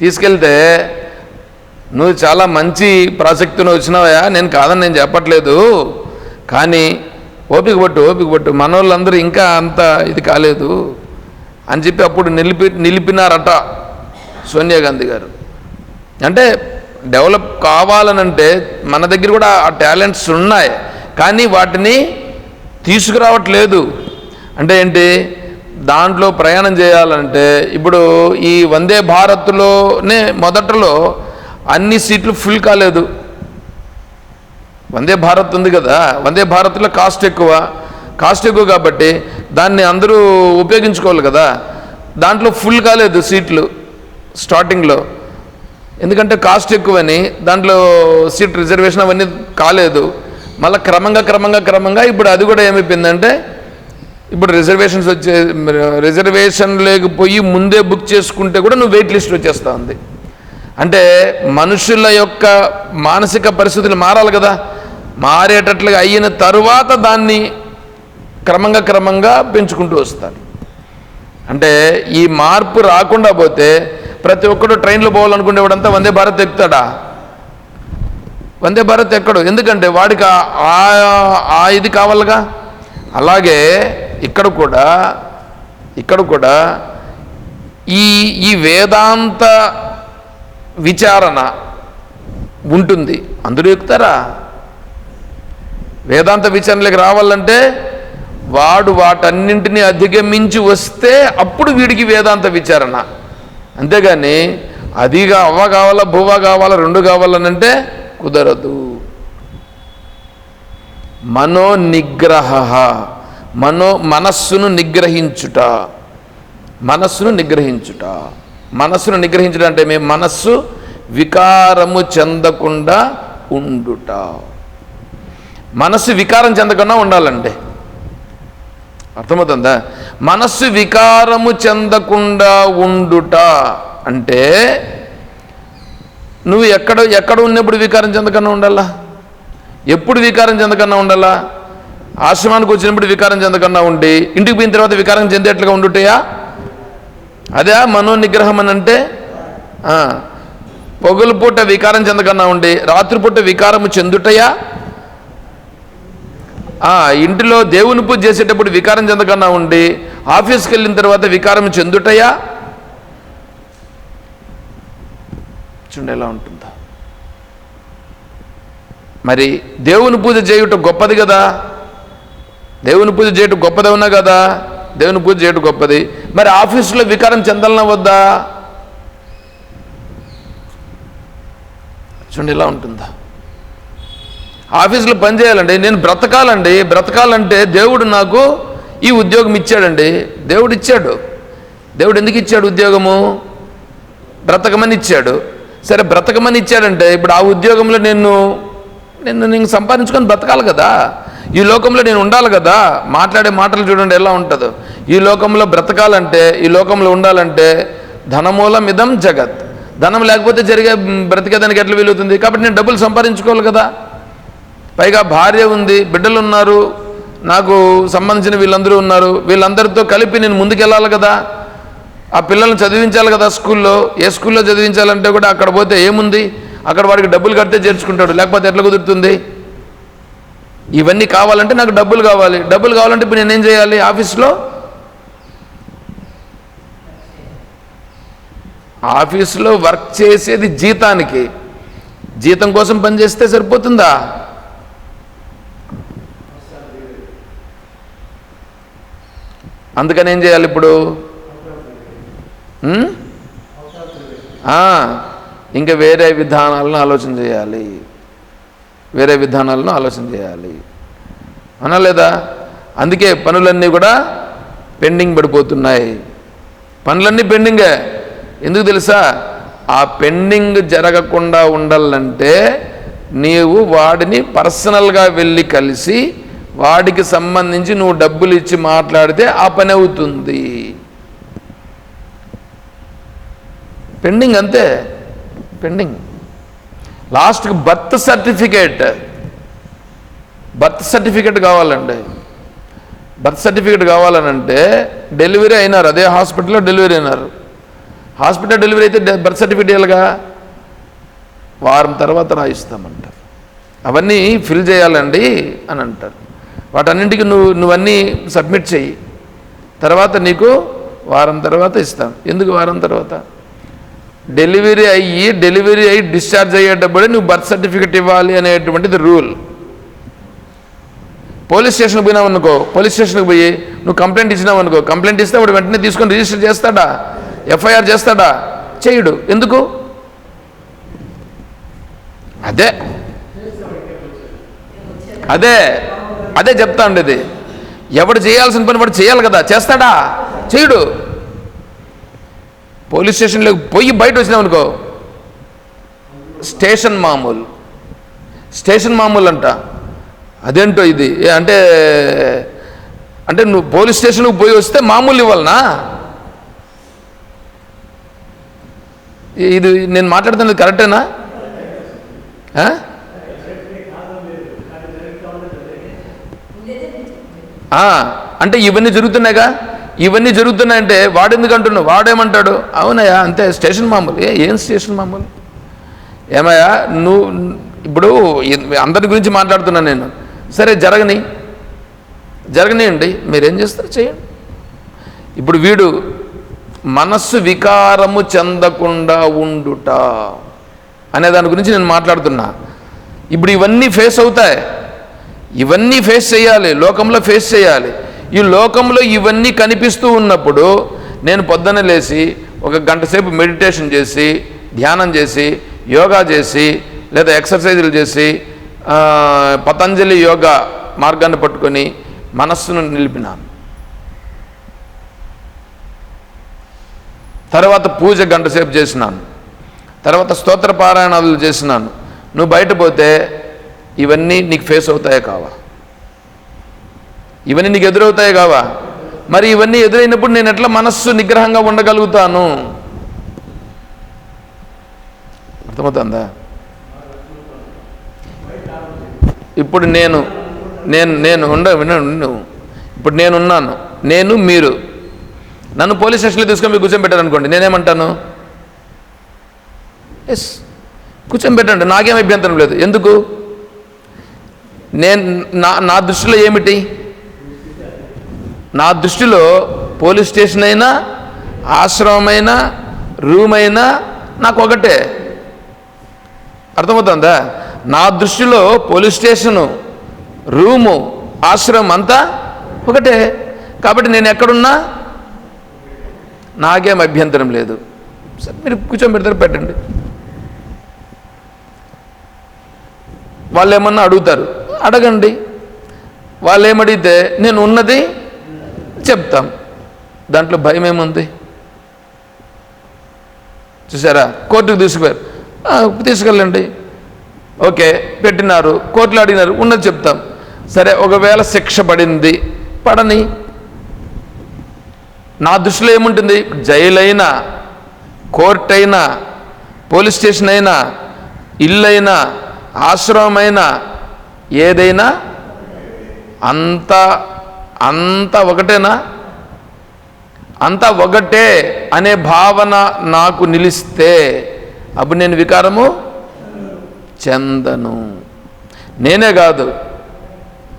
తీసుకెళ్తే నువ్వు చాలా మంచి ప్రాసక్తిని వచ్చినావయా నేను కాదని నేను చెప్పట్లేదు. కానీ ఓపిక పట్టు ఓపిక పట్టు. మనోళ్ళందరూ ఇంకా అంత ఇది కాలేదు. అని చెప్పి అప్పుడు నిలిపి నిలిపినారట సోనియా గాంధీ గారు. అంటే డెవలప్ కావాలనంటే మన దగ్గర కూడా ఆ టాలెంట్స్ ఉన్నాయి. కానీ వాటిని తీసుకురావట్లేదు. అంటే ఏంటి? దాంట్లో ప్రయాణం చేయాలంటే ఇప్పుడు ఈ వందే భారత్లోనే మొదటలో అన్ని సీట్లు ఫుల్ కాలేదు. వందే భారత్ ఉంది కదా వందే భారత్లో కాస్ట్ ఎక్కువ కాస్ట్ ఎక్కువ కాబట్టి దాన్ని అందరూ ఉపయోగించుకోవాలి కదా. దాంట్లో ఫుల్ కాలేదు సీట్లు స్టార్టింగ్లో. ఎందుకంటే కాస్ట్ ఎక్కువని దాంట్లో సీట్ రిజర్వేషన్ అవన్నీ కాలేదు. మళ్ళీ క్రమంగా క్రమంగా క్రమంగా ఇప్పుడు అది కూడా ఏమైపోయిందంటే ఇప్పుడు రిజర్వేషన్స్ వచ్చే రిజర్వేషన్ లేకపోయి ముందే బుక్ చేసుకుంటే కూడా నువ్వు వెయిట్ లిస్ట్ వచ్చేస్తా ఉంది. అంటే మనుషుల యొక్క మానసిక పరిస్థితులు మారాలి కదా. మారేటట్లుగా అయిన తరువాత దాన్ని క్రమంగా క్రమంగా పెంచుకుంటూ వస్తారు అంటే ఈ మార్పు రాకుండా పోతే ప్రతి ఒక్కడు ట్రైన్లో పోవాలనుకునేవాడంతా వందే భారత్ ఎక్కుతాడా? వందే భారత్ ఎక్కడు? ఎందుకంటే వాడికి ఆ- ఆ ఇది కావాలిగా. అలాగే ఇక్కడ కూడా ఇక్కడ కూడా ఈ ఈ వేదాంత విచారణ ఉంటుంది. అందరూ ఎక్కుతారా? వేదాంత విచారణలోకి రావాలంటే వాడు వాటన్నింటినీ అధిగమించి వస్తే అప్పుడు వీడికి వేదాంత విచారణ. అంతేగాని అదిగా అవ్వ కావాలా భువ కావాలా రెండు కావాలనంటే కుదరదు. మనో నిగ్రహ మనో మనస్సును నిగ్రహించుట. మనస్సును నిగ్రహించుట. మనస్సును నిగ్రహించుట అంటే మేము మనస్సు వికారము చెందకుండా ఉండుట. మనస్సు వికారం చెందకుండా ఉండాలండి అర్థమవుతుందా? మనస్సు వికారము చెందకుండా ఉండుట అంటే నువ్వు ఎక్కడ ఎక్కడ ఉన్నప్పుడు వికారం చెందకుండా ఉండాలా? ఎప్పుడు వికారం చెందకుండా ఉండాలా? ఆశ్రమానికి వచ్చినప్పుడు వికారం చెందకుండా ఉండి ఇంటికి పోయిన తర్వాత వికారం చెందేట్లుగా ఉండుటయా? అదే మనో నిగ్రహం అని అంటే పొగలు పూట వికారం చెందకుండా ఉండి రాత్రిపూట వికారము చెందుటయా? ఇంటిలో దేవుని పూజ చేసేటప్పుడు వికారం చెందకుండా ఉండి ఆఫీస్కి వెళ్ళిన తర్వాత వికారం చెందుటయా? చూడండి ఎలా ఉంటుందా. మరి దేవుని పూజ చేయుట గొప్పది కదా. దేవుని పూజ చేయటం గొప్పదే ఉన్నా కదా? దేవుని పూజ చేయటం గొప్పది. మరి ఆఫీసులో వికారం చెందాలన్నా వద్దా? చూడండి ఇలా ఉంటుందా? ఆఫీసులో పని చేయాలండి నేను బ్రతకాలండి. బ్రతకాలంటే దేవుడు నాకు ఈ ఉద్యోగం ఇచ్చాడండి. దేవుడు ఇచ్చాడు. దేవుడు ఎందుకు ఇచ్చాడు ఉద్యోగము? బ్రతకమని ఇచ్చాడు. సరే బ్రతకమని ఇచ్చాడంటే ఇప్పుడు ఆ ఉద్యోగంలో నేను నేను నేను సంపాదించుకొని బ్రతకాలి కదా. ఈ లోకంలో నేను ఉండాలి కదా? మాట్లాడే మాటలు చూడండి ఎలా ఉంటుందో. ఈ లోకంలో బ్రతకాలంటే ఈ లోకంలో ఉండాలంటే ధనమూలం ఇదం జగత్. ధనం లేకపోతే జరిగే బ్రతికేదానికి ఎట్లా వీలుతుంది కాబట్టి నేను డబ్బులు సంపాదించుకోవాలి కదా? పైగా భార్య ఉంది బిడ్డలు ఉన్నారు నాకు సంబంధించిన వీళ్ళందరూ ఉన్నారు. వీళ్ళందరితో కలిపి నేను ముందుకెళ్ళాలి కదా? ఆ పిల్లల్ని చదివించాలి కదా స్కూల్లో? ఏ స్కూల్లో చదివించాలంటే కూడా అక్కడ పోతే ఏముంది? అక్కడ వాడికి డబ్బులు కడితే చేర్చుకుంటాడు. లేకపోతే ఎట్లా కుదురుతుంది? ఇవన్నీ కావాలంటే నాకు డబ్బులు కావాలి. డబ్బులు కావాలంటే ఇప్పుడు నేనేం చేయాలి? ఆఫీస్లో? ఆఫీస్లో వర్క్ చేసేది జీతానికి. జీతం కోసం పనిచేస్తే సరిపోతుందా? అందుకని ఏం చేయాలి ఇప్పుడు? ఇంకా వేరే విధానాలను ఆలోచన చేయాలి. వేరే విధానాలను ఆలోచన చేయాలి. అనా లేదా? అందుకే పనులన్నీ కూడా పెండింగ్ పడిపోతున్నాయి. పనులన్నీ పెండింగే. ఎందుకు తెలుసా? ఆ పెండింగ్ జరగకుండా ఉండాలంటే నీవు వాడిని పర్సనల్గా వెళ్ళి కలిసి వాడికి సంబంధించి నువ్వు డబ్బులు ఇచ్చి మాట్లాడితే ఆ పని అవుతుంది. పెండింగ్ అంతే. పెండింగ్. లాస్ట్కి బర్త్ సర్టిఫికేట్. బర్త్ సర్టిఫికేట్ కావాలండి. బర్త్ సర్టిఫికేట్ కావాలనంటే డెలివరీ అయినారు. అదే హాస్పిటల్లో డెలివరీ అయినారు. హాస్పిటల్ డెలివరీ అయితే బర్త్ సర్టిఫికేట్ ఇవ్వాలిగా వారం తర్వాత రాయిస్తామంటారు అవన్నీ ఫిల్ చేయాలండి అని అంటారు వాటన్నింటికి నువ్వు నువ్వన్నీ సబ్మిట్ చెయ్యి. తర్వాత నీకు వారం తర్వాత ఇస్తాం. ఎందుకు వారం తర్వాత? డెలివరీ అయ్యి డెలివరీ అయ్యి డిశ్చార్జ్ అయ్యేటప్పుడే నువ్వు బర్త్ సర్టిఫికేట్ ఇవ్వాలి అనేటువంటిది రూల్. పోలీస్ స్టేషన్కి పోయినావు అనుకో పోలీస్ స్టేషన్కి పోయి నువ్వు కంప్లైంట్ ఇచ్చినావు అనుకో కంప్లైంట్ ఇస్తే వాడు వెంటనే తీసుకొని రిజిస్టర్ చేస్తాడా? ఎఫ్ఐఆర్ చేస్తాడా? చేయడు ఎందుకు? అదే. అదే. అదే చెప్తా ఉండేది. ఎవడు చేయాల్సిన పని వాడు చేయాలి కదా. చేస్తాడా? చేయడు పోలీస్ స్టేషన్లోకి పోయి బయట వచ్చినావు అనుకో. స్టేషన్ మామూలు. స్టేషన్ మామూలు అంట. అదేంటో ఇది? ఏ అంటే అంటే నువ్వు పోలీస్ స్టేషన్కి పోయి వస్తే మామూలు ఇవ్వాలనా? ఇది నేను మాట్లాడుతున్నది కరెక్టేనా? అంటే ఇవన్నీ జరుగుతున్నాయిగా? ఇవన్నీ జరుగుతున్నాయంటే వాడెందుకు అంటున్నావు వాడేమంటాడు? అవునయ్యా అంతే స్టేషన్ మామూలు. ఏం స్టేషన్ మామూలు? ఏమయ్యా నువ్వు ఇప్పుడు అందరి గురించి మాట్లాడుతున్నా నేను. సరే జరగని జరగనియండి. మీరేం చేస్తారు? చేయండి. ఇప్పుడు వీడు మనస్సు వికారము చెందకుండా ఉండుట అనే దాని గురించి నేను మాట్లాడుతున్నా. ఇప్పుడు ఇవన్నీ ఫేస్ అవుతాయి. ఇవన్నీ ఫేస్ చేయాలి. లోకంలో ఫేస్ చేయాలి. ఈ లోకంలో ఇవన్నీ కనిపిస్తూ ఉన్నప్పుడు నేను పొద్దున్న లేచి ఒక గంట సేపు మెడిటేషన్ చేసి ధ్యానం చేసి యోగా చేసి లేదా ఎక్సర్సైజులు చేసి పతంజలి యోగా మార్గాన్ని పట్టుకొని మనస్సును నిలిపినాను. తర్వాత పూజ గంట సేపు చేసినాను. తర్వాత స్తోత్ర పారాయణాలు చేసినాను. నువ్వు బయట పోతే ఇవన్నీ నీకు ఫేస్ అవుతాయా కావా? ఇవన్నీ నీకు ఎదురవుతాయి కావా? మరి ఇవన్నీ ఎదురైనప్పుడు నేను ఎట్లా మనస్సు నిగ్రహంగా ఉండగలుగుతాను? అర్థమవుతుందా? ఇప్పుడు నేను నేను నేను ఉండ విను ఇప్పుడు నేనున్నాను. నేను మీరు. నన్ను పోలీస్ స్టేషన్లో తీసుకొని మీరు కూర్చోబెట్టారనుకోండి నేనేమంటాను? ఎస్. కూర్చోబెట్టండి నాకేం అభ్యంతరం లేదు. ఎందుకు? నేను నా నా దృష్టిలో ఏమిటి? నా దృష్టిలో పోలీస్ స్టేషన్ అయినా ఆశ్రమం అయినా రూమ్ అయినా నాకు ఒకటే. అర్థమవుతుందా? నా దృష్టిలో పోలీస్ స్టేషను రూము ఆశ్రమం అంతా ఒకటే. కాబట్టి నేను ఎక్కడున్నా నాకేం అభ్యంతరం లేదు. సరే మీరు కూర్చోబెడతారు పెట్టండి. వాళ్ళు ఏమన్నా అడుగుతారు అడగండి. వాళ్ళు ఏమడిగితే నేను ఉన్నది చెప్తాం. దాంట్లో భయం ఏముంది? చూసారా? కోర్టుకు తీసుకుపోయారు తీసుకెళ్ళండి. ఓకే పెట్టినారు కోర్టులో అడిగినారు ఉన్నది చెప్తాం. సరే ఒకవేళ శిక్ష పడింది పడని. నా దృష్టిలో ఏముంటుంది? జైలైనా అయినా కోర్టు అయినా పోలీస్ స్టేషన్ అయినా ఇల్లు అయినా ఏదైనా అంతా అంత ఒకటేనా? అంత ఒకటే అనే భావన నాకు నిలిస్తే అప్పుడు నేను వికారము? చెందను. నేనే కాదు.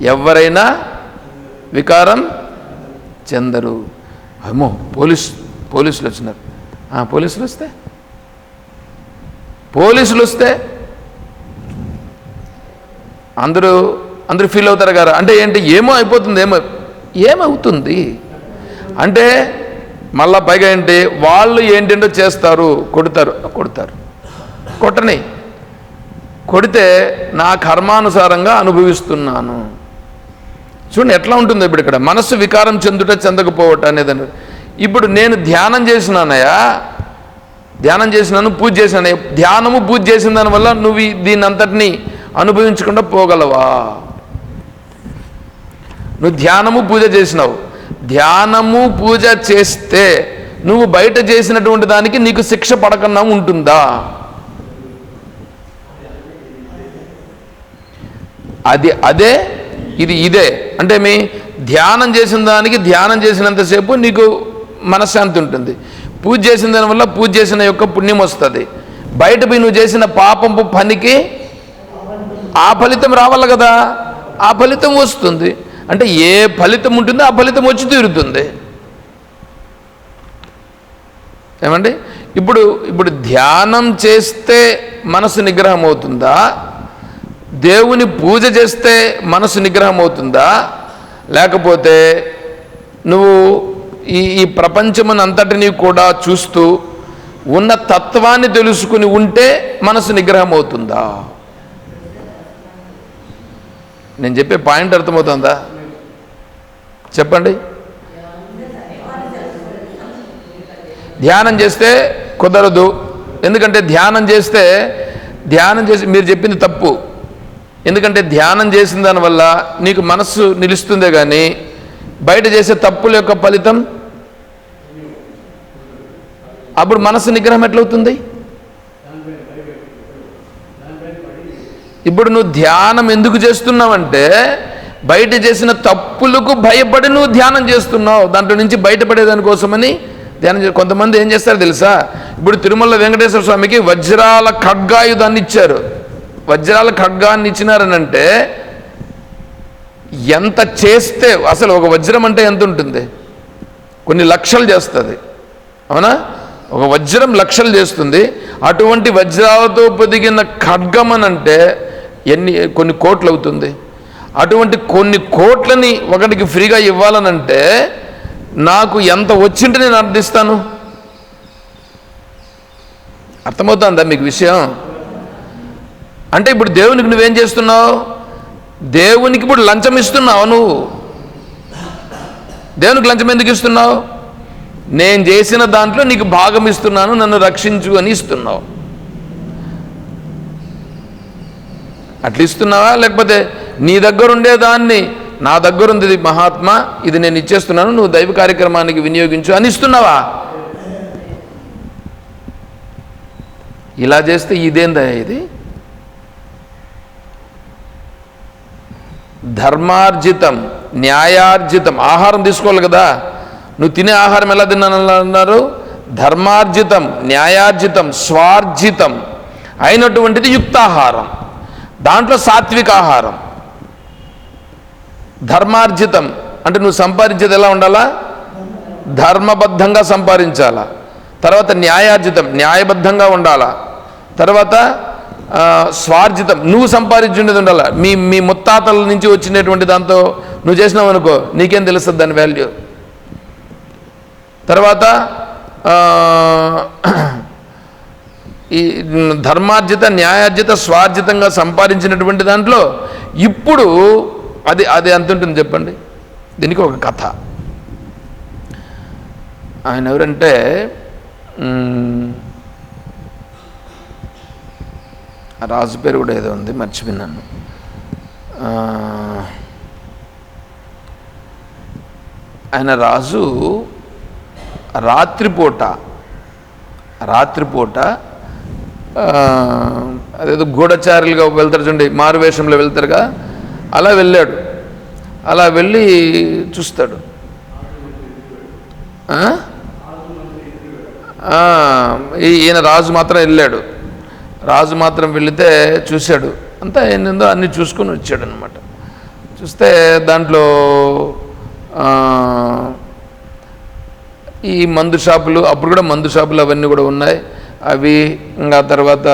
ఎవరైనా వికారం చెందరు. అమ్మో పోలీస్ పోలీసులు వచ్చినారు. ఆ, పోలీసులు వస్తే? పోలీసులు వస్తే? అందరూ అందరూ ఫీల్ అవుతారు కదా. అంటే ఏంటి? ఏమో అయిపోతుంది ఏమో. ఏమవుతుంది? అంటే మళ్ళా పైగా ఏంటి? వాళ్ళు ఏంటంటే చేస్తారు కొడతారు కొడతారు. కొట్టని. కొడితే నా కర్మానుసారంగా అనుభవిస్తున్నాను. చూడండి ఎట్లా ఉంటుంది ఇప్పుడు ఇక్కడ? మనస్సు వికారం చెందుట చెందకపోవట అనేది ఇప్పుడు నేను ధ్యానం చేసినానయా ధ్యానం చేసినాను పూజ చేసినాను. ధ్యానము పూజ చేసిన దానివల్ల నువ్వు దీన్ని అంతటినీ అనుభవించకుండా పోగలవా? నువ్వు ధ్యానము పూజ చేసినావు. ధ్యానము పూజ చేస్తే నువ్వు బయట చేసినటువంటి దానికి నీకు శిక్ష పడకుండా ఉంటుందా? అది అదే ఇది ఇదే. అంటే మీ ధ్యానం చేసిన దానికి ధ్యానం చేసినంతసేపు నీకు మనశ్శాంతి ఉంటుంది. పూజ చేసిన దానివల్ల పూజ చేసిన యొక్క పుణ్యం వస్తుంది. బయట పోయి నువ్వు చేసిన పాపంపు పనికి ఆ ఫలితం రావాలి కదా? ఆ ఫలితం వస్తుంది. అంటే ఏ ఫలితం ఉంటుందో ఆ ఫలితం వచ్చి తీరుతుంది. ఏమండి? ఇప్పుడు ఇప్పుడు ధ్యానం చేస్తే మనసు నిగ్రహం అవుతుందా దేవుని పూజ చేస్తే మనసు నిగ్రహం అవుతుందా లేకపోతే నువ్వు ఈ ఈ ప్రపంచమునంతటినీ కూడా చూస్తూ ఉన్న తత్వాన్ని తెలుసుకుని ఉంటే మనసు నిగ్రహం అవుతుందా నేను చెప్పే పాయింట్ అర్థమవుతుందా? చెప్పండి. ధ్యానం చేస్తే కుదరదు. ఎందుకంటే ధ్యానం చేస్తే ధ్యానం చేసి మీరు చెప్పింది తప్పు. ఎందుకంటే ధ్యానం చేసిన దానివల్ల నీకు మనస్సు నిలుస్తుందే కానీ బయట చేసే తప్పుల యొక్క ఫలితం? అప్పుడు మనసు నిగ్రహం ఎట్లవుతుంది? ఇప్పుడు నువ్వు ధ్యానం ఎందుకు చేస్తున్నావంటే బయట చేసిన తప్పులకు భయపడి నువ్వు ధ్యానం చేస్తున్నావు. దాంట్లో నుంచి బయటపడేదాని కోసమని ధ్యానం చే కొంతమంది ఏం చేస్తారు తెలుసా? ఇప్పుడు తిరుమల వెంకటేశ్వర స్వామికి వజ్రాల ఖడ్గాయుధాన్ని ఇచ్చారు. వజ్రాల ఖడ్గాన్ని ఇచ్చినారనంటే ఎంత చేస్తే అసలు ఒక వజ్రం అంటే ఎంత ఉంటుంది? కొన్ని లక్షలు చేస్తుంది. అవునా? ఒక వజ్రం లక్షలు చేస్తుంది. అటువంటి వజ్రాలతో పొదిగిన ఖడ్గమనంటే అని అంటే ఎన్ని కొన్ని కోట్లు అవుతుంది. అటువంటి కొన్ని కోట్లని ఒకటికి ఫ్రీగా ఇవ్వాలనంటే నాకు ఎంత వచ్చింటే నేను అర్థిస్తాను. అర్థమవుతుందా మీకు విషయం? అంటే ఇప్పుడు దేవునికి నువ్వేం చేస్తున్నావు? దేవునికి ఇప్పుడు లంచం ఇస్తున్నావు నువ్వు. దేవునికి లంచం ఎందుకు ఇస్తున్నావు? నేను చేసిన దాంట్లో నీకు భాగం ఇస్తున్నాను నన్ను రక్షించు అని ఇస్తున్నావు. అట్లా ఇస్తున్నావా లేకపోతే నీ దగ్గర దాన్ని నా దగ్గర ఉంది ఇది మహాత్మా ఇది నేను ఇచ్చేస్తున్నాను నువ్వు దైవ కార్యక్రమానికి వినియోగించు అని ఇస్తున్నావా? ఇలా చేస్తే ఇదేందా ఇది? ధర్మార్జితం న్యాయార్జితం ఆహారం తీసుకోవాలి కదా? నువ్వు తినే ఆహారం ఎలా తిన్నానన్నారు ధర్మార్జితం న్యాయార్జితం స్వార్జితం అయినటువంటిది యుక్తాహారం. దాంట్లో సాత్విక ఆహారం. ధర్మార్జితం. అంటే నువ్వు సంపాదించేది ఎలా ఉండాలా? ధర్మబద్ధంగా సంపాదించాలా. తర్వాత న్యాయార్జితం న్యాయబద్ధంగా ఉండాలా. తర్వాత స్వార్జితం. నువ్వు సంపాదించుండేది ఉండాలా. మీ మీ ముత్తాతల నుంచి వచ్చినటువంటి దాంతో నువ్వు చేసినావు అనుకో నీకేం తెలుస్తుంది దాని వాల్యూ తర్వాత ఈ ధర్మార్జిత న్యాయార్జిత స్వార్జితంగా సంపాదించినటువంటి దాంట్లో ఇప్పుడు అది అది ఎంత ఉంటుంది చెప్పండి? దీనికి ఒక కథ. ఆయన ఎవరంటే రాజు పేరు కూడా ఏదో ఉంది మర్చిపోయినాను. ఆయన రాజు రాత్రిపూట రాత్రిపూట అదేదో గూఢచారులుగా వెళ్తారు చూడండి మారువేషంలో వెళ్తారుగా. అలా వెళ్ళాడు. అలా వెళ్ళి చూస్తాడు. ఈయన రాజు మాత్రం వెళ్ళాడు. రాజు మాత్రం వెళితే చూశాడు. అంతా ఏందో అన్నీ చూసుకొని వచ్చాడు అనమాట చూస్తే దాంట్లో ఈ మందు షాపులు అప్పుడు కూడా మందు షాపులు అవన్నీ కూడా ఉన్నాయి. అవి ఇంకా తర్వాత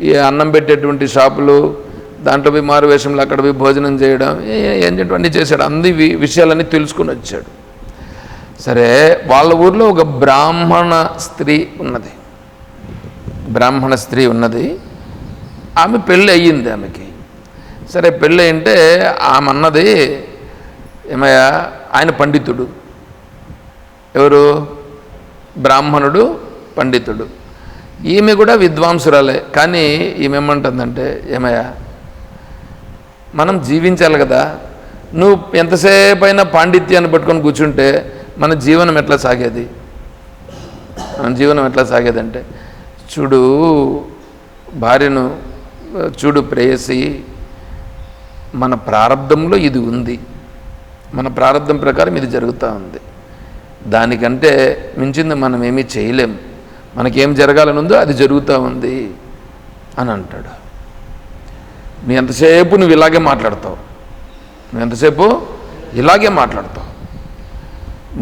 ఈ అన్నం పెట్టేటువంటి షాపులు దాంట్లో పోయి మారు వేషంలో అక్కడ పోయి భోజనం చేయడం ఏంటంటే చేశాడు. అన్ని విషయాలన్నీ తెలుసుకొని వచ్చాడు. సరే వాళ్ళ ఊర్లో ఒక బ్రాహ్మణ స్త్రీ ఉన్నది. బ్రాహ్మణ స్త్రీ ఉన్నది. ఆమె పెళ్ళి అయ్యింది ఆమెకి. సరే పెళ్ళి అంటే ఆమె అన్నది ఏమయ్యా ఆయన పండితుడు. ఎవరు? బ్రాహ్మణుడు పండితుడు. ఈమె కూడా విద్వాంసురాలే. కానీ ఈమె ఏమంటుందంటే ఏమయ్యా మనం జీవించాలి కదా. నువ్వు ఎంతసేపు అయినా పాండిత్యాన్ని పట్టుకొని కూర్చుంటే మన జీవనం ఎట్లా సాగేది? మన జీవనం ఎట్లా సాగేదంటే చూడు భార్యను చూడు ప్రేయసి మన ప్రారంధంలో ఇది ఉంది. మన ప్రారంధం ప్రకారం ఇది జరుగుతూ ఉంది. దానికంటే మించింది మనం ఏమీ చేయలేం. మనకేం జరగాలని ఉందో అది జరుగుతూ ఉంది అని అంటాడు. నువ్వు ఎంతసేపు నువ్వు ఇలాగే మాట్లాడతావు? నువ్వు ఎంతసేపు ఇలాగే మాట్లాడతావు?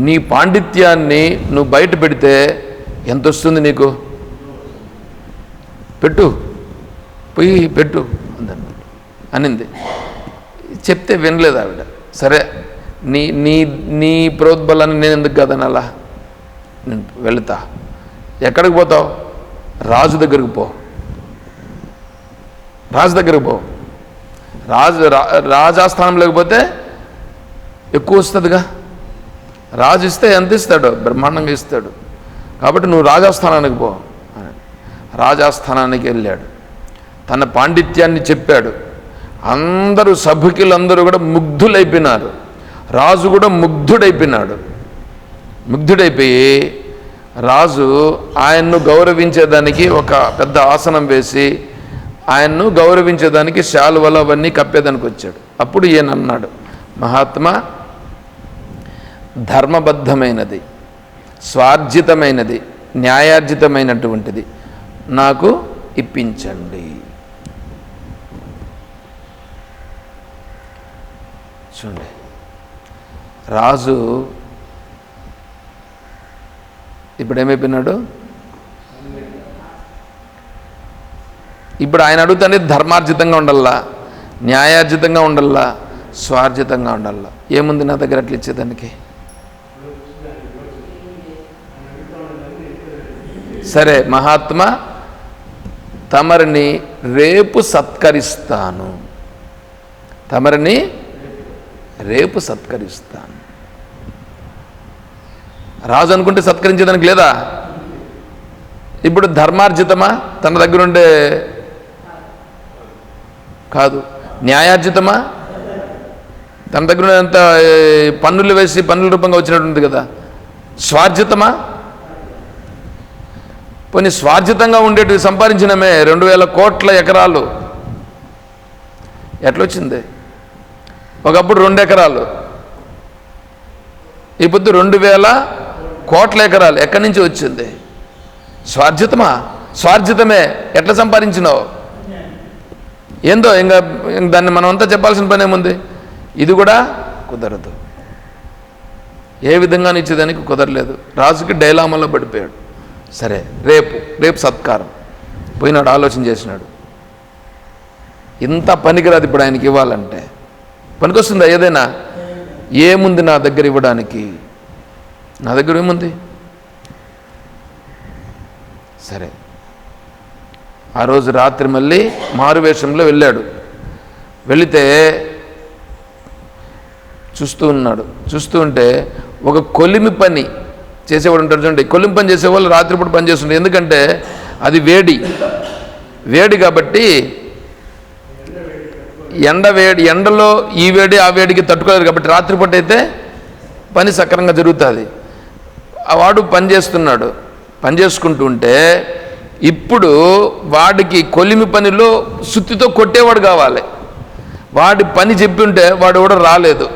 నీ పాండిత్యాన్ని నువ్వు బయట పెడితే ఎంత వస్తుంది నీకు? పెట్టు. పోయి పెట్టు అందండి. అనింది. చెప్తే వినలేదు ఆవిడ. సరే నీ నీ నీ ప్రోద్బలాన్ని నేను ఎందుకు కదనాలా? నేను వెళుతా. ఎక్కడికి పోతావు? రాజు దగ్గరికి పో. రాజు దగ్గరికి పో. రాజు రా రాజాస్థానం లేకపోతే ఎక్కువ వస్తుందిగా. రాజు ఇస్తే ఎంత ఇస్తాడు? బ్రహ్మాండంగా ఇస్తాడు. కాబట్టి నువ్వు రాజాస్థానానికి పో. రాజాస్థానానికి వెళ్ళాడు. తన పాండిత్యాన్ని చెప్పాడు. అందరూ సభకులందరూ కూడా ముగ్ధులైపోయినారు. రాజు కూడా ముగ్ధుడైపోయినాడు. ముగ్ధుడైపోయి రాజు ఆయన్ను గౌరవించేదానికి ఒక పెద్ద ఆసనం వేసి ఆయన్ను గౌరవించేదానికి శాలువలు అవన్నీ కప్పేదానికి వచ్చాడు. అప్పుడు ఈయన అన్నాడు మహాత్మా ధర్మబద్ధమైనది స్వార్జితమైనది న్యాయార్జితమైనటువంటిది నాకు ఇప్పించండి. చూడండి రాజు ఇప్పుడు ఏమైపోయినాడు? ఇప్పుడు ఆయన అడుగుతానే ధర్మార్జితంగా ఉండల్లా న్యాయార్జితంగా ఉండల్లా స్వార్జితంగా ఉండాలా ఏముంది నా దగ్గర అట్లా ఇచ్చేదానికి సరే మహాత్మా తమరిని రేపు సత్కరిస్తాను. తమరిని రేపు సత్కరిస్తాను. రాజు అనుకుంటే సత్కరించేదానికి లేదా? ఇప్పుడు ధర్మార్జితమా? తన దగ్గర ఉండే కాదు. న్యాయార్జితమా? తన దగ్గర ఉన్నంత పన్నులు వేసి పన్నుల రూపంగా వచ్చినట్టుంది కదా. స్వార్జితమా? కొన్ని స్వార్జితంగా ఉండేటివి సంపాదించినమే రెండు వేల కోట్ల ఎకరాలు. ఎట్లొచ్చింది? ఒకప్పుడు రెండు ఎకరాలు. ఈ పొద్దు రెండు వేల కోట్ల ఎకరాలు ఎక్కడి నుంచి వచ్చింది? స్వార్జితమా? స్వార్జితమే. ఎట్లా సంపాదించినావు? ఏందో ఇంకా దాన్ని మనం అంతా చెప్పాల్సిన పని ఏముంది? ఇది కూడా కుదరదు. ఏ విధంగా ఇచ్చేదానికి కుదరలేదు. రాజుకి డైలామాలో పడిపోయాడు. సరే రేపు రేపు సత్కారం. పోయినాడు ఆలోచన చేసినాడు. ఇంత పనికిరాదు ఇప్పుడు ఆయనకి ఇవ్వాలంటే. పనికొస్తుందా ఏదైనా? ఏముంది నా దగ్గర ఇవ్వడానికి? నా దగ్గర ఏముంది? సరే. ఆ రోజు రాత్రి మళ్ళీ మారువేషంలో వెళ్ళాడు. వెళితే చూస్తూ ఉన్నాడు. చూస్తూ ఉంటే ఒక కొలిమి పని చేసేవాడు ఉంటాడు చూడండి. కొలిమి పని చేసేవాళ్ళు రాత్రిపూట పని చేస్తుంటారు. ఎందుకంటే అది వేడి. వేడి కాబట్టి ఎండ వేడి ఎండలో ఈ వేడి ఆ వేడికి తట్టుకోలేరు కాబట్టి రాత్రిపూట అయితే పని సక్రమంగా జరుగుతుంది. ఆ వాడు పని చేస్తున్నాడు పని ఇప్పుడు వాడికి కొలిమి పనిలో సుత్తితో కొట్టేవాడు కావాలి. వాడి పని చెప్పింటే వాడు కూడా రాలేదు.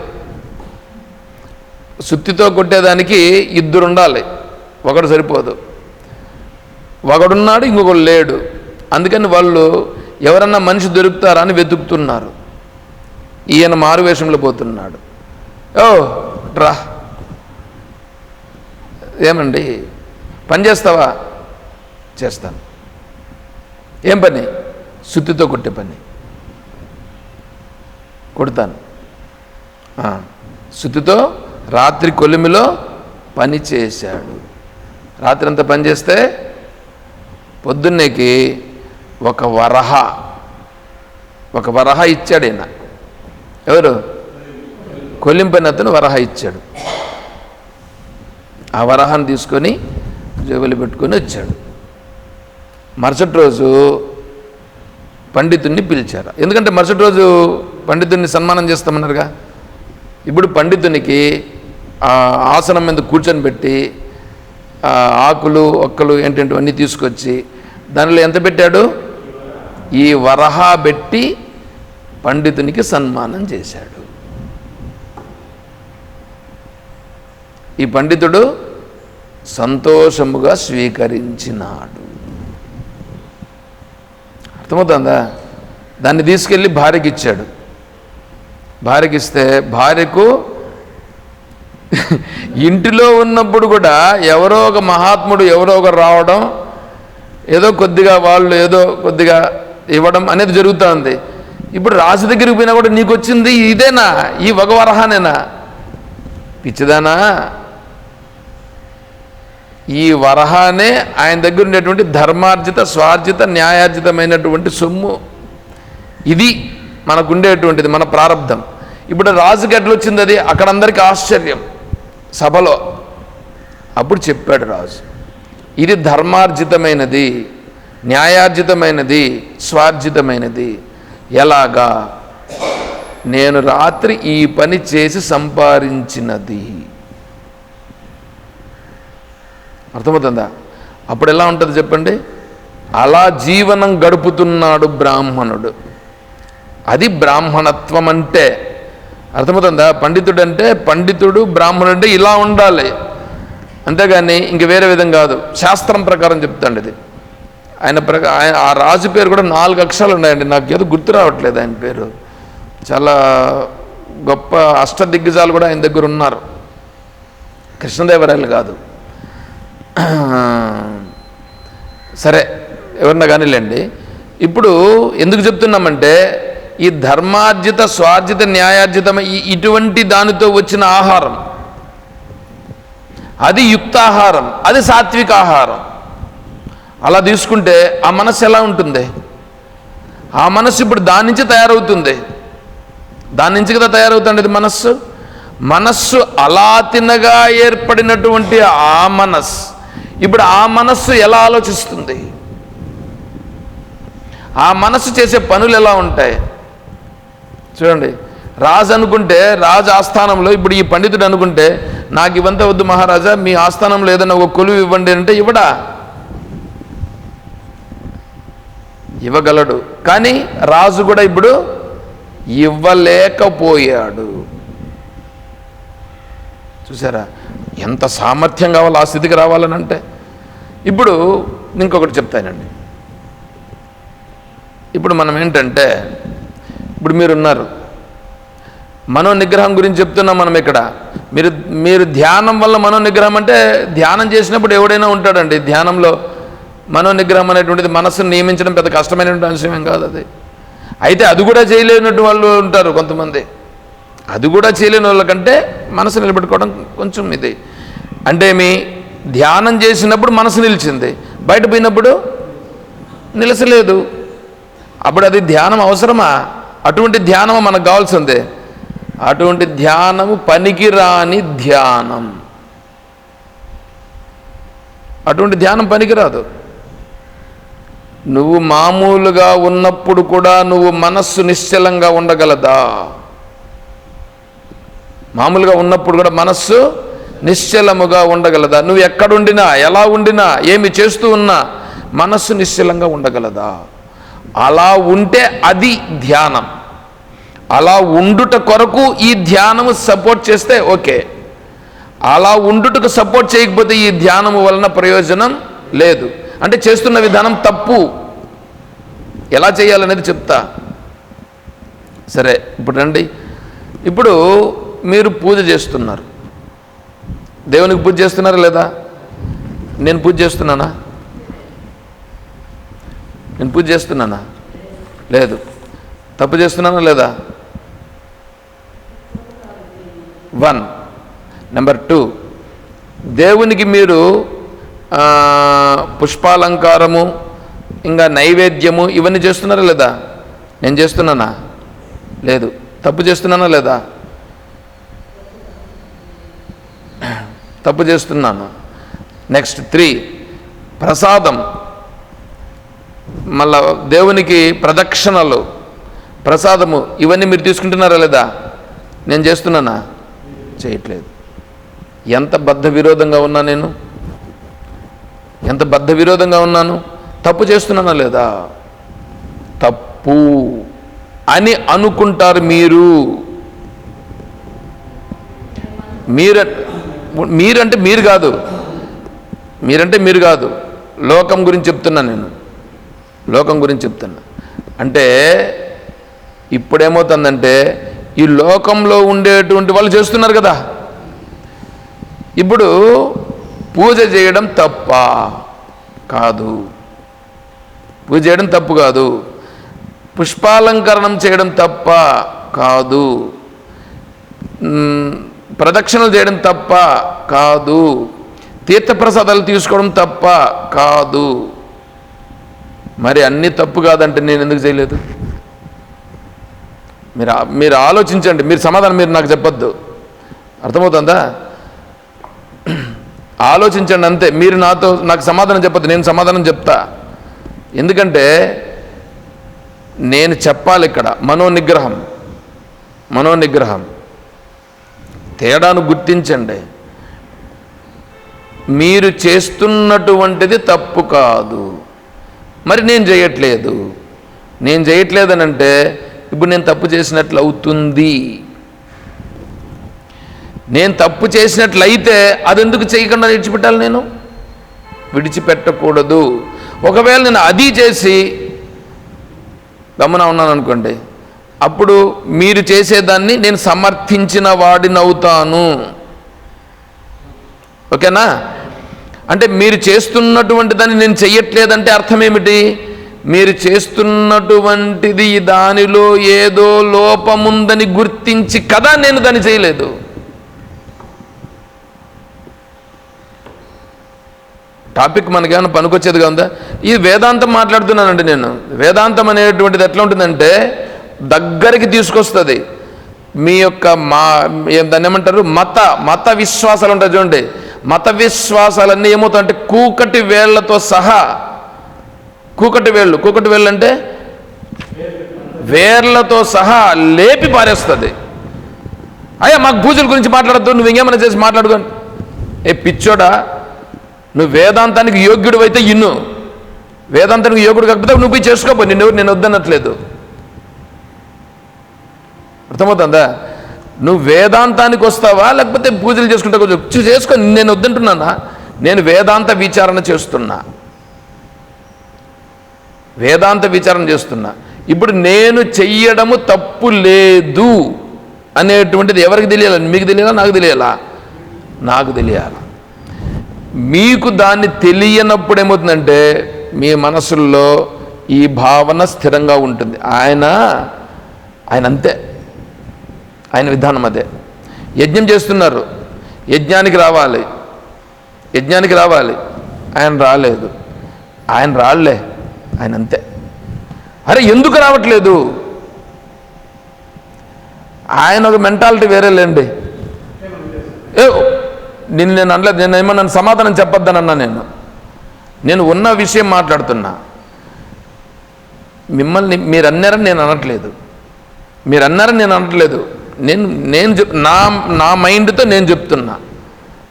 సుత్తితో కొట్టేదానికి ఇద్దరు ఉండాలి ఒకడు సరిపోదు. ఒకడున్నాడు ఇంకొకడు లేడు. అందుకని వాళ్ళు ఎవరన్నా మనిషి దొరుకుతారా అని వెతుకుతున్నారు. ఈయన మారువేషంలో పోతున్నాడు. ఓ రా. ఏమండి? పని చేస్తావా? చేస్తాను. ఏం పని? సుత్తితో కొట్టే పని. కొడతాను. శుద్ధితో సుత్తితో రాత్రి కొలిమిలో పని చేశాడు. రాత్రి అంతా పని చేస్తే పొద్దున్నేకి ఒక వరహ ఒక వరహ ఇచ్చాడు ఈయన. ఎవరు? కొలింపని అతను వరహ ఇచ్చాడు. ఆ వరహాన్ని తీసుకొని జోబులు పెట్టుకొని వచ్చాడు. మరుసటి రోజు పండితుడిని పిలిచారు. ఎందుకంటే మరుసటి రోజు పండితుడిని సన్మానం చేస్తామన్నారుగా. ఇప్పుడు పండితునికి ఆసనం మీద కూర్చొని పెట్టి ఆకులు ఒక్కలు ఏంటంటే తీసుకొచ్చి దానిలో ఎంత పెట్టాడు? ఈ వరహా పెట్టి పండితునికి సన్మానం చేశాడు. ఈ పండితుడు సంతోషముగా స్వీకరించినాడు. అర్థమవుతుందా? దాన్ని తీసుకెళ్ళి భార్యకి ఇచ్చాడు భార్యకి ఇస్తే భార్యకు ఇంటిలో ఉన్నప్పుడు కూడా ఎవరో ఒక మహాత్ముడు ఎవరో ఒకరు రావడం ఏదో కొద్దిగా వాళ్ళు ఏదో కొద్దిగా ఇవ్వడం అనేది జరుగుతుంది. ఇప్పుడు రాజు దగ్గరికి పోయినా కూడా నీకు వచ్చింది ఇదేనా? ఈ ఒక వరహానేనా? పిచ్చిదానా? ఈ వరహానే ఆయన దగ్గర ఉండేటువంటి ధర్మార్జిత స్వార్జిత న్యాయార్జితమైనటువంటి సొమ్ము. ఇది మనకుండేటువంటిది మన ప్రారంధం ఇప్పుడు రాజుకి ఎట్లా వచ్చింది అది అక్కడ అందరికీ ఆశ్చర్యం. సభలో. అప్పుడు చెప్పాడు రాజు ఇది ధర్మార్జితమైనది న్యాయార్జితమైనది స్వార్జితమైనది. ఎలాగా? నేను రాత్రి ఈ పని చేసి సంపాదించినది. అర్థమవుతుందా? అప్పుడు ఎలా ఉంటుంది చెప్పండి? అలా జీవనం గడుపుతున్నాడు బ్రాహ్మణుడు. అది బ్రాహ్మణత్వం అంటే అర్థమవుతుందా? పండితుడు అంటే పండితుడు బ్రాహ్మణుడు అంటే ఇలా ఉండాలి. అంతేగాని ఇంక వేరే విధం కాదు. శాస్త్రం ప్రకారం చెప్తాండి ఇది. ఆయన ప్రకా ఆయన ఆ రాజు పేరు కూడా నాలుగు అక్షరాలు ఉన్నాయండి. నాకు ఏదో గుర్తు రావట్లేదు ఆయన పేరు. చాలా గొప్ప అష్టదిగ్గజాలు కూడా ఆయన దగ్గర ఉన్నారు. కృష్ణదేవరాయలు కాదు. సరే ఎవరన్నా కానీలేండి. ఇప్పుడు ఎందుకు చెప్తున్నామంటే ఈ ధర్మార్జిత స్వార్జిత న్యాయార్జితం ఈ ఇటువంటి దానితో వచ్చిన ఆహారం అది యుక్తాహారం అది సాత్విక ఆహారం అలా తీసుకుంటే ఆ మనసు ఎలా ఉంటుంది? ఆ మనస్సు ఇప్పుడు దాని నుంచి తయారవుతుంది. దాని నుంచి కదా తయారవుతుంది మనస్సు? మనస్సు అలా తినగా ఏర్పడినటువంటి ఆ మనస్సు. ఇప్పుడు ఆ మనస్సు ఎలా ఆలోచిస్తుంది? ఆ మనస్సు చేసే పనులు ఎలా ఉంటాయి? చూడండి రాజు అనుకుంటే రాజు ఆస్థానంలో ఇప్పుడు ఈ పండితుడు అనుకుంటే నాకు ఇవంతా వద్దు మహారాజా మీ ఆస్థానంలో ఏదైనా ఒక కొలువు ఇవ్వండి అంటే ఇవ్వడా? ఇవ్వగలడు. కానీ రాజు కూడా ఇప్పుడు ఇవ్వలేకపోయాడు. చూసారా? ఎంత సామర్థ్యం కావాలో ఆ స్థితికి రావాలని అంటే ఇప్పుడు ఇంకొకటి చెప్తానండి. ఇప్పుడు మనం ఏంటంటే ఇప్పుడు మీరున్నారు. మనో నిగ్రహం గురించి చెప్తున్నాం మనం ఇక్కడ. మీరు మీరు ధ్యానం వల్ల మనో నిగ్రహం అంటే ధ్యానం చేసినప్పుడు ఎవడైనా ఉంటాడండి. ధ్యానంలో మనో నిగ్రహం అనేటువంటిది మనస్సును నియమించడం పెద్ద కష్టమైనటువంటి అంశం ఏం కాదు అది. అయితే అది కూడా చేయలేనట్టు వాళ్ళు ఉంటారు కొంతమంది. అది కూడా చేయలేని వాళ్ళకంటే మనసు నిలబెట్టుకోవడం కొంచెం ఇది. అంటే మీ ధ్యానం చేసినప్పుడు మనసు నిలిచింది. బయట పోయినప్పుడు నిలసలేదు. అప్పుడు అది ధ్యానం అవసరమా? అటువంటి ధ్యానం మనకు కావాల్సిందే. అటువంటి ధ్యానము పనికిరాని ధ్యానం. అటువంటి ధ్యానం పనికిరాదు. నువ్వు మామూలుగా ఉన్నప్పుడు కూడా నువ్వు మనస్సు నిశ్చలంగా ఉండగలదా? మామూలుగా ఉన్నప్పుడు కూడా మనస్సు నిశ్చలముగా ఉండగలదా? నువ్వు ఎక్కడుండినా ఎలా ఉండినా ఏమి చేస్తూ ఉన్నా మనస్సు నిశ్చలంగా ఉండగలదా? అలా ఉంటే అది ధ్యానం. అలా ఉండుట కొరకు ఈ ధ్యానము సపోర్ట్ చేస్తే ఓకే. అలా ఉండుటకు సపోర్ట్ చేయకపోతే ఈ ధ్యానము వలన ప్రయోజనం లేదు. అంటే చేస్తున్న విధానం తప్పు. ఎలా చేయాలనేది చెప్తా. సరే ఇప్పుడు రండి. ఇప్పుడు మీరు పూజ చేస్తున్నారు. దేవునికి పూజ చేస్తున్నారా లేదా? నేను పూజ చేస్తున్నానా? నేను పూజ చేస్తున్నానా? లేదు. తప్పు చేస్తున్నానా లేదా? వన్. Number two. దేవునికి మీరు పుష్పాలంకారము ఇంకా నైవేద్యము ఇవన్నీ చేస్తున్నారా లేదా? నేను చేస్తున్నానా? లేదు. తప్పు చేస్తున్నానా లేదా? తప్పు చేస్తున్నాను. నెక్స్ట్ త్రీ ప్రసాదం. మళ్ళా దేవునికి ప్రదక్షిణలు. ప్రసాదము ఇవన్నీ మీరు తీసుకుంటున్నారా లేదా? నేను చేస్తున్నానా? చేయట్లేదు. ఎంత బద్ధ విరోధంగా ఉన్నా నేను? ఎంత బద్ధ విరోధంగా ఉన్నాను? తప్పు చేస్తున్నానా లేదా? తప్పు. అని అనుకుంటారు మీరు. మీరు మీరంటే మీరు కాదు. మీరంటే మీరు కాదు. లోకం గురించి చెప్తున్నా నేను. లోకం గురించి చెప్తున్నా. అంటే ఇప్పుడేమవుతుందంటే ఈ లోకంలో ఉండేటువంటి వాళ్ళు చేస్తున్నారు కదా. ఇప్పుడు పూజ చేయడం తప్ప కాదు. పూజ చేయడం తప్పు కాదు. పుష్పాలంకరణం చేయడం తప్ప కాదు. ప్రదక్షిణలు చేయడం తప్ప కాదు. తీర్థప్రసాదాలు తీసుకోవడం తప్ప కాదు. మరి అన్నీ తప్పు కాదంటే నేను ఎందుకు చేయలేదు? మీరు మీరు ఆలోచించండి మీరు సమాధానం మీరు నాకు చెప్పొద్దు. అర్థమవుతుందా? ఆలోచించండి అంతే. మీరు నాతో నాకు సమాధానం చెప్పొద్దు నేను సమాధానం చెప్తా. ఎందుకంటే నేను చెప్పాలి ఇక్కడ మనోనిగ్రహం. మనోనిగ్రహం. తేడాను గుర్తించండి. మీరు చేస్తున్నటువంటిది తప్పు కాదు. మరి నేను చేయట్లేదు నేను చేయట్లేదనంటే ఇప్పుడు నేను తప్పు చేసినట్లు అవుతుంది. నేను తప్పు చేసినట్లయితే అది ఎందుకు చేయకుండా విడిచిపెట్టాలి నేను? విడిచిపెట్టకూడదు. ఒకవేళ నేను అది చేసి గమన ఉన్నాను అనుకోండి అప్పుడు మీరు చేసేదాన్ని నేను సమర్థించిన వాడినవుతాను. ఓకేనా? అంటే మీరు చేస్తున్నటువంటి దాన్ని నేను చెయ్యట్లేదంటే అర్థం ఏమిటి మీరు చేస్తున్నటువంటిది దానిలో ఏదో లోపముందని గుర్తించి కదా నేను దాన్ని చేయలేదు. టాపిక్ మనకేమైనా పనికొచ్చేదిగా ఉందా? ఈ వేదాంతం మాట్లాడుతున్నానండి నేను. వేదాంతం అనేటువంటిది ఎట్లా ఉంటుందంటే దగ్గరికి తీసుకొస్తుంది. మీ యొక్క మా దాన్ని ఏమంటారు? మత మత విశ్వాసాలు ఉంటాయి చూడండి. మత విశ్వాసాలన్నీ ఏమవుతాయంటే కూకటి వేళ్ళతో సహా కూకటి వేళ్ళు. కూకటి వేళ్ళు అంటే వేర్లతో సహా లేపి పారేస్తుంది. అయ్యా మాకు పూజల గురించి మాట్లాడద్దు నువ్వు ఇంకేమైనా చేసి మాట్లాడుకోండి ఏ పిచ్చోడా నువ్వు వేదాంతానికి యోగ్యుడు అయితే ఇన్ను. వేదాంతానికి యోగ్యుడు కాకపోతే నువ్వు పోయి చేసుకోపో నిన్నెవరు నేను వద్దనట్లేదు. అర్థమవుతుందా? నువ్వు వేదాంతానికి వస్తావా? లేకపోతే పూజలు చేసుకుంటా కొంచెం చూ- చేసుకో. నేను వద్దంటున్నానా? నేను వేదాంత విచారణ చేస్తున్నా. వేదాంత విచారణ చేస్తున్నా. ఇప్పుడు నేను చెయ్యడము తప్పు లేదు అనేటువంటిది ఎవరికి తెలియాలి? మీకు తెలియాలా? నాకు తెలియాలా? నాకు తెలియాలా. మీకు దాన్ని తెలియనప్పుడు ఏమవుతుందంటే మీ మనసుల్లో ఈ భావన స్థిరంగా ఉంటుంది. ఆయన ఆయన అంతే. ఆయన విధానం అదే. యజ్ఞం చేస్తున్నారు. యజ్ఞానికి రావాలి. యజ్ఞానికి రావాలి. ఆయన రాలేదు. ఆయన రాళ్ళే. ఆయన అంతే. అరే ఎందుకు రావట్లేదు? ఆయన ఒక మెంటాలిటీ వేరేలేండి ఏ నిన్ను నేను అనలేదు నేను ఏమన్నా సమాధానం చెప్పొద్దని అన్నా నేను. నేను ఉన్న విషయం మాట్లాడుతున్నా. మిమ్మల్ని మీరు అన్నారని నేను అనట్లేదు. మీరు అన్నారని నేను అనట్లేదు. నేను నేను చెప్ నా నా మైండ్తో నేను చెప్తున్నా.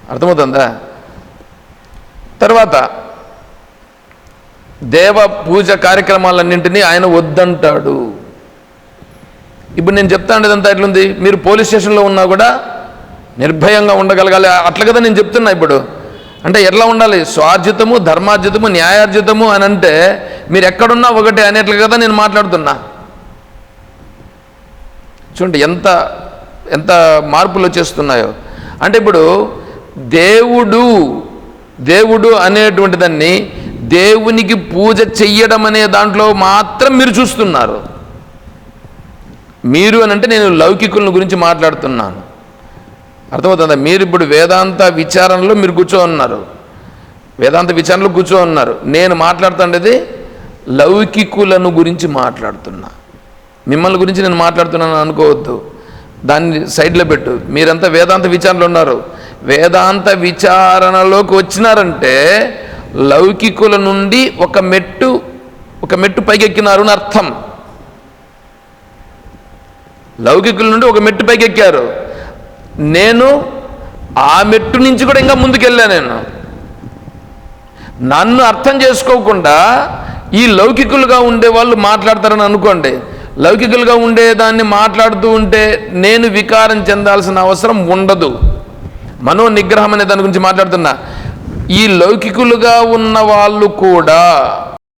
అర్థమవుతుందా? తర్వాత దేవ పూజ కార్యక్రమాలన్నింటినీ ఆయన వద్దంటాడు. ఇప్పుడు నేను చెప్తాను ఇదంతా ఎట్లుంది? మీరు పోలీస్ స్టేషన్లో ఉన్నా కూడా నిర్భయంగా ఉండగలగాలి. అట్లా కదా నేను చెప్తున్నా ఇప్పుడు. అంటే ఎట్లా ఉండాలి? స్వార్జితము ధర్మార్జితము న్యాయార్జితము అని అంటే మీరు ఎక్కడున్నా ఒకటే అనేట్లు కదా నేను మాట్లాడుతున్నా. చూడండి ఎంత ఎంత మార్పులు వచ్చేస్తున్నాయో. అంటే ఇప్పుడు దేవుడు దేవుడు అనేటువంటి దాన్ని దేవునికి పూజ చెయ్యడం అనే దాంట్లో మాత్రం మీరు చూస్తున్నారు. మీరు అని అంటే నేను లౌకికుల గురించి మాట్లాడుతున్నాను. అర్థమవుతుందా? మీరు ఇప్పుడు వేదాంత విచారణలో మీరు కూర్చో ఉన్నారు. వేదాంత విచారణలో కూర్చో ఉన్నారు. నేను మాట్లాడుతుండేది లౌకికులను గురించి మాట్లాడుతున్నా. మిమ్మల్ని గురించి నేను మాట్లాడుతున్నాను అనుకోవద్దు. దాన్ని సైడ్లో పెట్టు. మీరంతా వేదాంత విచారణలో ఉన్నారు. వేదాంత విచారణలోకి వచ్చినారంటే లౌకికుల నుండి ఒక మెట్టు ఒక మెట్టు పైకెక్కినారు అని అర్థం. లౌకికుల నుండి ఒక మెట్టు పైకెక్కారు. నేను ఆ మెట్టు నుంచి కూడా ఇంకా ముందుకెళ్ళా నేను. నన్ను అర్థం చేసుకోకుండా ఈ లౌకికులుగా ఉండే వాళ్ళు మాట్లాడతారని అనుకోండి. లౌకికులుగా ఉండేదాన్ని మాట్లాడుతూ ఉంటే నేను వికారం చెందాల్సిన అవసరం ఉండదు. మనో నిగ్రహం అనే దాని గురించి మాట్లాడుతున్నా. ఈ లౌకికులుగా ఉన్న వాళ్ళు కూడా